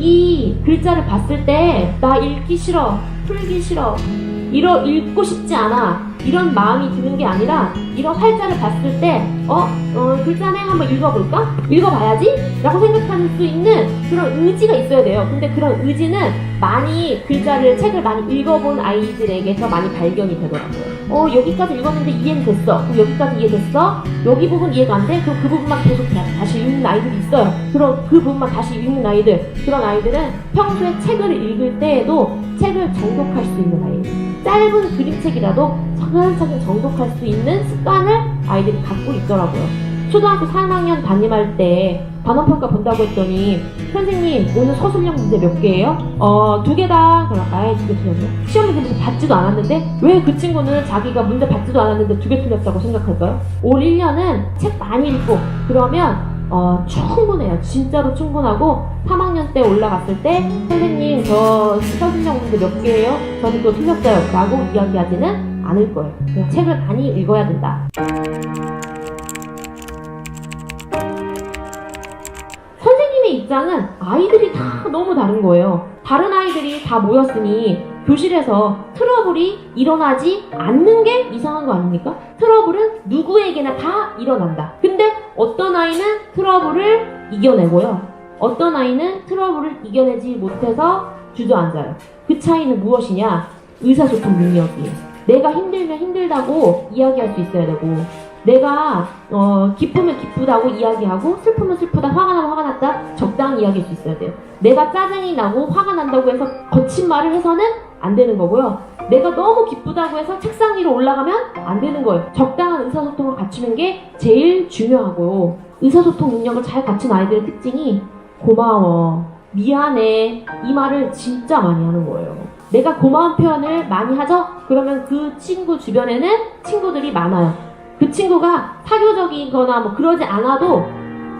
이 글자를 봤을 때 나 읽기 싫어, 풀기 싫어, 이러 읽고 싶지 않아 이런 마음이 드는 게 아니라 이런 활자를 봤을 때어 어, 글자네 한번 읽어볼까? 읽어봐야지라고 생각할 수 있는 그런 의지가 있어야 돼요. 근데 그런 의지는 많이 글자를 책을 많이 읽어본 아이들에게서 많이 발견이 되더라고요. 어 여기까지 읽었는데 이해는 됐어. 그럼 여기까지 이해됐어? 여기 부분 이해가 안 돼? 그럼 그 부분만 계속 다- 다시 읽는 아이들이 있어요. 그럼 그 부분만 다시 읽는 아이들. 그런 아이들은 평소에 책을 읽을 때에도 책을 정독할 수 있는 아이들. 짧은 그림책이라도 차근차근 정독할 수 있는 습관을 아이들이 갖고 있더라고요. 초등학교 3학년 담임할 때 반원평가 본다고 했더니 선생님 오늘 서술형 문제 몇 개예요? 어 두 개다. 그럼 아예 두개 틀렸네. 시험 문제 받지도 않았는데 왜 그 친구는 자기가 문제 받지도 않았는데 두 개 틀렸다고 생각할까요? 올 1년은 책 많이 읽고 그러면 어, 충분해요. 진짜로 충분하고 3학년 때 올라갔을 때 선생님 저 서술형 문제 몇 개예요? 저는 그거 틀렸어요. 라고 이야기하지는 않을 거예요. 책을 많이 읽어야 된다. 입장은 아이들이 다 너무 다른 거예요. 다른 아이들이 다 모였으니 교실에서 트러블이 일어나지 않는 게 이상한 거 아닙니까? 트러블은 누구에게나 다 일어난다. 근데 어떤 아이는 트러블을 이겨내고요. 어떤 아이는 트러블을 이겨내지 못해서 주저앉아요. 그 차이는 무엇이냐? 의사소통 능력이에요. 내가 힘들면 힘들다고 이야기할 수 있어야 되고, 내가 어, 기쁘면 기쁘다고 이야기하고 슬프면 슬프다 화가 나면 화가 났다 적당히 이야기할 수 있어야 돼요. 내가 짜증이 나고 화가 난다고 해서 거친 말을 해서는 안 되는 거고요. 내가 너무 기쁘다고 해서 책상 위로 올라가면 안 되는 거예요. 적당한 의사소통을 갖추는 게 제일 중요하고요 의사소통 능력을 잘 갖춘 아이들의 특징이 고마워. 미안해. 이 말을 진짜 많이 하는 거예요. 내가 고마운 표현을 많이 하죠? 그러면 그 친구 주변에는 친구들이 많아요 그 친구가 사교적이거나 뭐 그러지 않아도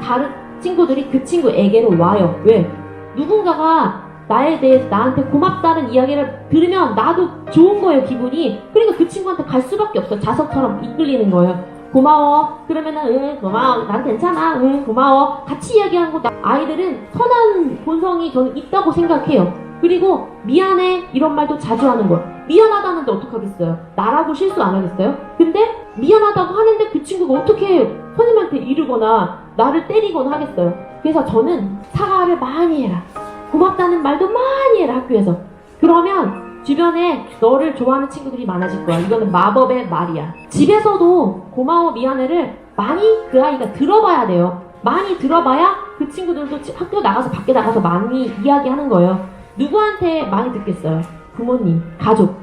다른 친구들이 그 친구에게로 와요. 왜? 누군가가 나에 대해 나한테 고맙다는 이야기를 들으면 나도 좋은 거예요, 기분이. 그러니까 그 친구한테 갈 수밖에 없어. 자석처럼 이끌리는 거예요. 고마워. 그러면은, 응, 고마워. 난 괜찮아. 응, 고마워. 같이 이야기하는 거, 아이들은 선한 본성이 저는 있다고 생각해요. 그리고, 미안해. 이런 말도 자주 하는 거예요. 미안하다는데 어떡하겠어요? 나라고 실수 안 하겠어요? 근데, 미안하다고 하는데 그 친구가 어떻게 선생님한테 이르거나, 나를 때리거나 하겠어요? 그래서 저는 사과를 많이 해라. 고맙다는 말도 많이 해라, 학교에서. 그러면, 주변에 너를 좋아하는 친구들이 많아질 거야. 이거는 마법의 말이야. 집에서도 고마워 미안해를 많이 그 아이가 들어봐야 돼요. 많이 들어봐야 그 친구들도 지- 학교 나가서 밖에 나가서 많이 이야기하는 거예요. 누구한테 많이 듣겠어요? 부모님, 가족.